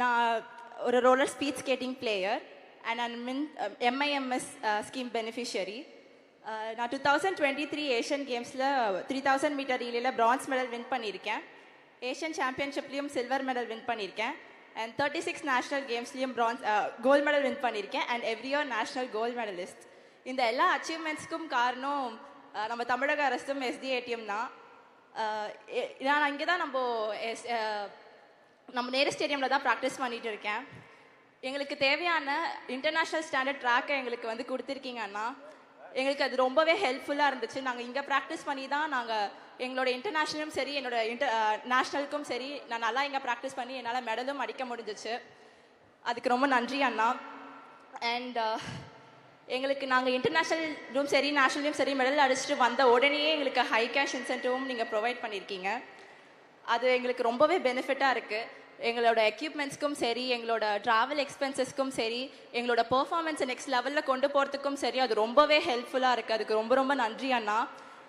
நான் ஒரு roller speed skating player and and மின் எம்ஐஎம்எஸ் ஸ்கீம் பெனிஃபிஷியரி நான் two thousand twenty three Asian கேம்ஸில் three thousand metre ரீலில் bronze medal win பண்ணியிருக்கேன். Asian சாம்பியன்ஷிப்லேயும் சில்வர் மெடல் வின் பண்ணியிருக்கேன். அண்ட் தேர்ட்டி சிக்ஸ் நேஷனல் கேம்ஸ்லேயும் bronze gold medal win பண்ணியிருக்கேன். And every year national gold medallist இந்த எல்லா அச்சீவ்மெண்ட்ஸ்க்கும் காரணம் நம்ம தமிழக அரசும் எஸ்டிஏடிஎம் தான். நான் இங்கே தான் நம்ம எஸ் நம்ம நேரு ஸ்டேடியமில் தான் ப்ராக்டிஸ் பண்ணிட்டு இருக்கேன். எங்களுக்கு தேவையான இன்டர்நேஷ்னல் ஸ்டாண்டர்ட் ட்ராக்கை எங்களுக்கு வந்து கொடுத்துருக்கீங்க அண்ணா. எங்களுக்கு அது ரொம்பவே ஹெல்ப்ஃபுல்லாக இருந்துச்சு. நாங்கள் இங்கே ப்ராக்டிஸ் பண்ணி தான் நாங்கள் எங்களோட இன்டர்நேஷ்னலும் சரி என்னோட இன்டர் நேஷ்னலுக்கும் சரி நான் நல்லா இங்கே ப்ராக்டிஸ் பண்ணி என்னால் மெடலும் அடிக்க முடிஞ்சிச்சு. அதுக்கு ரொம்ப நன்றி அண்ணா. அண்ட் எங்களுக்கு நாங்கள் இன்டர்நேஷ்னலும் சரி நேஷ்னல்லையும் சரி மெடல் அடிச்சுட்டு வந்த உடனேயே எங்களுக்கு ஹை கேஷ் இன்சென்டிவும் நீங்கள் ப்ரொவைட் பண்ணியிருக்கீங்க அது எங்களுக்கு ரொம்பவே பெனிஃபிட்டாக இருக்குது எங்களோட எக்யூப்மெண்ட்ஸ்க்கும் சரி எங்களோட ட்ராவல் எக்ஸ்பென்சஸ்க்கும் சரி எங்களோட பெர்ஃபார்மன்ஸை நெக்ஸ்ட் லெவலில் கொண்டு போகிறதுக்கும் சரி அது ரொம்பவே ஹெல்ப்ஃபுல்லாக இருக்குது அதுக்கு ரொம்ப ரொம்ப நன்றி அண்ணா.